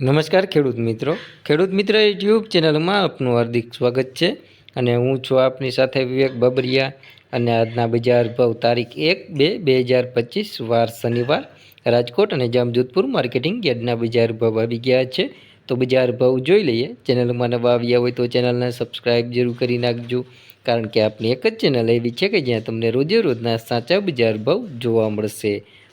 નમસ્કાર ખેડૂત મિત્રો. ખેડૂત મિત્ર યુટ્યુબ ચેનલમાં આપનું હાર્દિક સ્વાગત છે અને હું છું આપની સાથે વિવેક બબરિયા અને આજના બજાર ભાવ તારીખ એક બે બે હજાર પચીસ વાર શનિવાર રાજકોટ અને જામજોધપુર માર્કેટિંગ યાર્ડના બજાર ભાવ આવી ગયા છે. તો બજાર ભાવ જોઈ લઈએ. ચેનલમાં નવા આવ્યા હોય તો ચેનલને સબસ્ક્રાઈબ જરૂર કરી નાખજો. કારણ કે આપની એક જ ચેનલ એવી છે કે જ્યાં તમને રોજે રોજના સાચા બજાર ભાવ જોવા મળશે.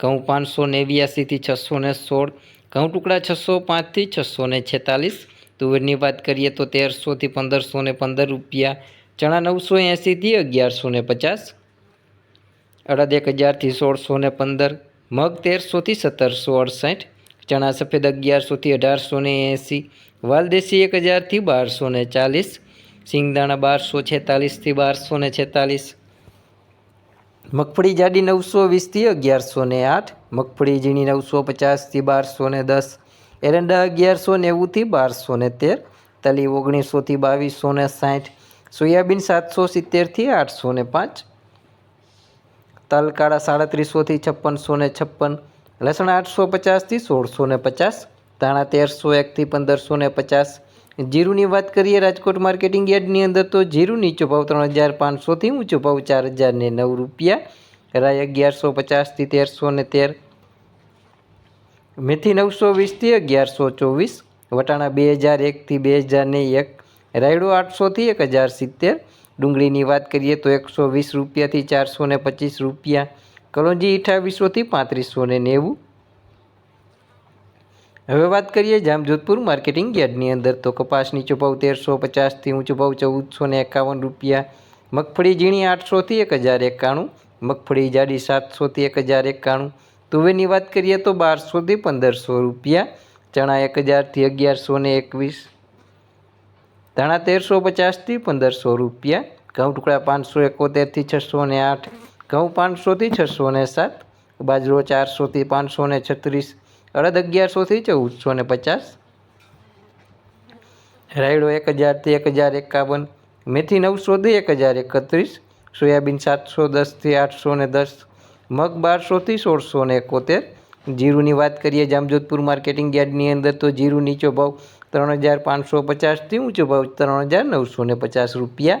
ઘઉં પાંચસો નેવ્યાસીથી છસો ને સોળ, ઘઉં ટુકડા છસો પાંચથી છસો ને છેતાલીસ. તુવેરની વાત કરીએ તો તેરસોથી પંદરસો ને પંદર રૂપિયા, ચણા નવસો એંસીથી અગિયારસો ને પચાસ, અડદ એક હજારથી સોળસો ને પંદર, મગ તેરસોથી સત્તરસો અડસઠ, ચણા સફેદ અગિયારસોથી અઢારસો ને એંસી, વાલદેશી એક હજારથી બારસો ને ચાલીસ, સિંગદાણા બારસો છેતાલીસથી બારસો ને છેતાલીસ મગફળી જાડી નવસો વીસથી અગિયારસો ને આઠ, મગફળી ઝીણી નવસો પચાસથી બારસો ને દસ, એરંડા અગિયારસો નેવુંથી બારસો ને તેર, તલી ઓગણીસોથી બાવીસો ને સાઠ, સોયાબીન સાતસો સિત્તેરથી આઠસો ને પાંચ તલ કાળા સાડત્રીસોથી છપ્પનસો ને છપ્પન, લસણ આઠસો પચાસથી સોળસો ને પચાસ, ધાણા તેરસો એકથી પંદરસો ને પચાસ જીરુની વાત કરીએ રાજકોટ માર્કેટિંગ યાર્ડની અંદર, તો જીરું નીચો ભાવ ત્રણ હજાર પાંચસોથી ઊંચો ભાવ ચાર હજાર ને નવ રૂપિયા રાય અગિયારસો પચાસથી તેરસો ને તેર, મેથી નવસો વીસથી અગિયારસો ચોવીસ, વટાણા બે હજાર એકથી બે હજાર ને એક, રાયડો આઠસોથી એક હજાર સિત્તેર, ડુંગળીની વાત કરીએ તો એકસો વીસ રૂપિયાથી ચારસો ને પચીસ રૂપિયા, કલોંજી અઠાવીસોથી પાંત્રીસો ને નેવું હવે વાત કરીએ જામજોધપુર માર્કેટિંગ યાર્ડની અંદર. તો કપાસની નીચો તેરસો પચાસથી ઊંચો ભાવ ચૌદસો ને એકાવન રૂપિયા. મગફળી ઝીણી આઠસોથી એક હજાર એકાણું. મગફળી જાડી સાતસોથી એક હજાર એકાણું. તુવેરની વાત કરીએ તો બારસોથી પંદરસો રૂપિયા. ચણા એક હજારથી અગિયારસો ને એકવીસ. ધાણા તેરસો પચાસથી પંદરસો રૂપિયા. ઘઉં ટુકડા પાંચસો એકોતેરથી છસો ને આઠ. ઘઉં પાંચસોથી છસો ને સાત. બાજરો ચારસોથી પાંચસો ને છત્રીસ. અડદ અગિયારસોથી ચૌદસો ને પચાસ. રાયડો એક હજારથી એક હજાર એકાવન મેથી નવસોથી એક હજાર એકત્રીસ સોયાબીન સાતસો દસથી આઠસો ને દસ, મગ બારસોથી સોળસો ને એકોતેર. જીરુની વાત કરીએ જામજોધપુર માર્કેટિંગ યાર્ડની અંદર તો જીરું નીચો ભાવ ત્રણ હજાર પાંચસો પચાસથી ઊંચો ભાવ ત્રણ હજાર નવસો ને પચાસ રૂપિયા.